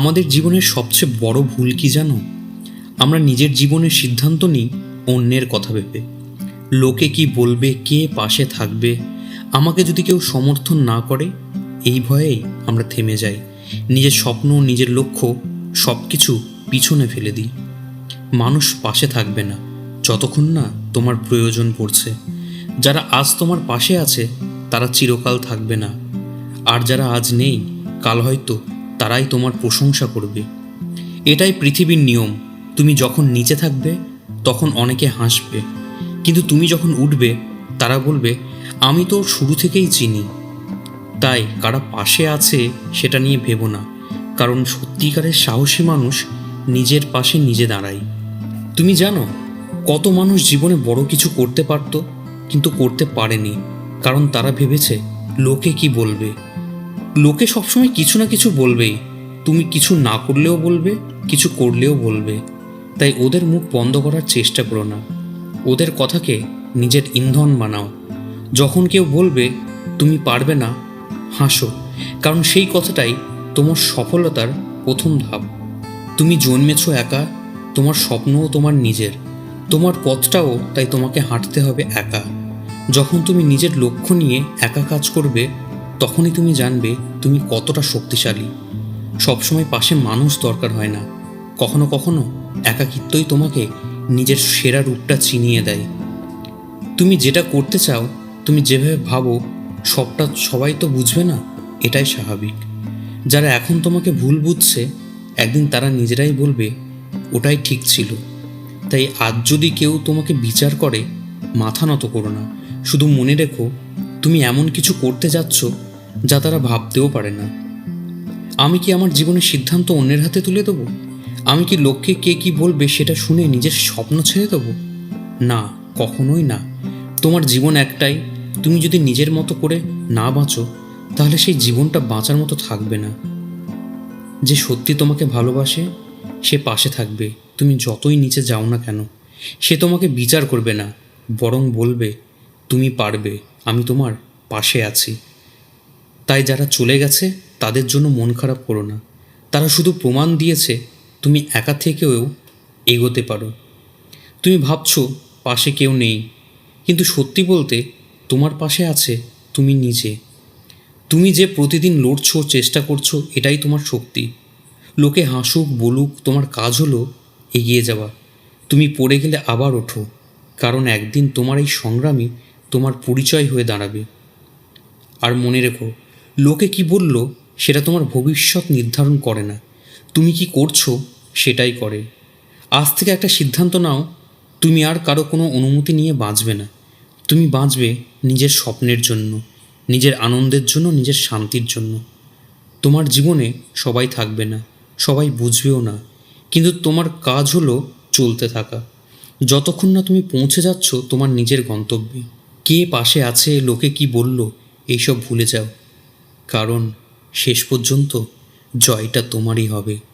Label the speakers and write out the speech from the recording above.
Speaker 1: আমাদের জীবনের সবচেয়ে বড় ভুল কি জানো? আমরা নিজের জীবনের সিদ্ধান্ত নিই অন্যের কথা ভেবে। লোকে কি বলবে, কে পাশে থাকবে, আমাকে যদি কেউ সমর্থন না করে, এই ভয়েই আমরা থেমে যাই। নিজের স্বপ্ন, নিজের লক্ষ্য সব কিছু পিছনে ফেলে দিই। মানুষ পাশে থাকবে না, যতক্ষণ না তোমার প্রয়োজন পড়ছে। যারা আজ তোমার পাশে আছে, তারা চিরকাল থাকবে না। আর যারা আজ নেই, কাল হয়তো তারাই তোমার প্রশংসা করবে। এটাই পৃথিবীর নিয়ম। তুমি যখন নিচে থাকবে, তখন অনেকে হাসবে। কিন্তু তুমি যখন উঠবে, তারা বলবে, আমি তো শুরু থেকেই চিনি। তাই কারা পাশে আছে, সেটা নিয়ে ভেবো না। কারণ সত্যিকারের সাহসী মানুষ নিজের পাশে নিজে দাঁড়ায়। তুমি জানো, কত মানুষ জীবনে বড় কিছু করতে পারতো, কিন্তু করতে পারেনি। কারণ তারা ভেবেছে, লোকে কি বলবে? লোকে সবসময় কিছু না কিছু বলবেই তুমি কিছু না করলেও বলবে, কিছু করলেও বলবে। তাই ওদের মুখ বন্ধ করার চেষ্টা করো না। ওদের কথাকে নিজের ইন্ধন বানাও। যখন কেউ বলবে, তুমি পারবে না, হাসো। কারণ সেই কথাটাই তোমার সফলতার প্রথম ধাপ। তুমি জন্মেছ একা, তোমার স্বপ্নও তোমার নিজের। তোমার পথটাও তাই তোমাকে হাঁটতে হবে একা। যখন তুমি নিজের লক্ষ্য নিয়ে একা কাজ করবে তখনই তুমি জানবে তুমি কতটা শক্তিশালী। সবসময় পাশে মানুষ দরকার হয় না। কখনো কখনো একাকিত্বই তোমাকে নিজের সেরা রূপটা চিনিয়ে দেয়। তুমি যেটা করতে চাও, তুমি যেভাবে ভাবো, সবটা সবাই তো বুঝবে না, এটাই স্বাভাবিক। যারা এখন তোমাকে ভুল বুঝছে, একদিন তারা নিজেরাই বলবে, ওটাই ঠিক ছিল। তাই আজ যদি কেউ তোমাকে বিচার করে, মাথা নত করো না। শুধু মনে রেখো, তুমি এমন কিছু করতে যাচ্ছ যা তারা ভাবতেও পারে না। আমি কি আমার জীবনের সিদ্ধান্ত অন্যের হাতে তুলে দেবো? আমি কি লোককে কে কি বলবে সেটা শুনে নিজের স্বপ্ন ছেড়ে দেবো? না, কখনোই না। তোমার জীবন একটাই। তুমি যদি নিজের মতো করে না বাঁচো, তাহলে সেই জীবনটা বাঁচার মতো থাকবে না। যে সত্যি তোমাকে ভালোবাসে, সে পাশে থাকবে। তুমি যতই নিচে যাও না কেন, সে তোমাকে বিচার করবে না, বরং বলবে, তুমি পারবে, আমি তোমার পাশে আছি। তাই যারা চলে গেছে, তাদের জন্য মন খারাপ করো না। তারা শুধু প্রমাণ দিয়েছে, তুমি একা থেকেও এগোতে পারো। তুমি ভাবছ, পাশে কেউ নেই। কিন্তু সত্যি বলতে, তোমার পাশে আছে তুমি নিজে। তুমি যে প্রতিদিন লড়ছো, চেষ্টা করছ, এটাই তোমার শক্তি। লোকে হাসুক, বলুক, তোমার কাজ হলো এগিয়ে যাওয়া। তুমি পড়ে গেলে আবার ওঠো, কারণ একদিন তোমার এই সংগ্রামই তোমার পরিচয় হয়ে দাঁড়াবে। আর মনে রেখো লোকে কি বলল, সেটা তোমার ভবিষ্যৎ নির্ধারণ করে না। তুমি কি করছ, সেটাই করে। আজ থেকে একটা সিদ্ধান্ত নাও, তুমি আর কারও কোনো অনুমতি নিয়ে বাঁচবে না। তুমি বাঁচবে নিজের স্বপ্নের জন্য, নিজের আনন্দের জন্য, নিজের শান্তির জন্য। তোমার জীবনে সবাই থাকবে না, সবাই বুঝবেও না। কিন্তু তোমার কাজ হলো চলতে থাকা। যতক্ষণ না তুমি পৌঁছে যাচ্ছ, তোমার নিজের গন্তব্যে। কে পাশে আছে, লোকে কি বলল, এইসব ভুলে যাও। কারণ শেষ পর্যন্ত জয়টা তোমারই হবে।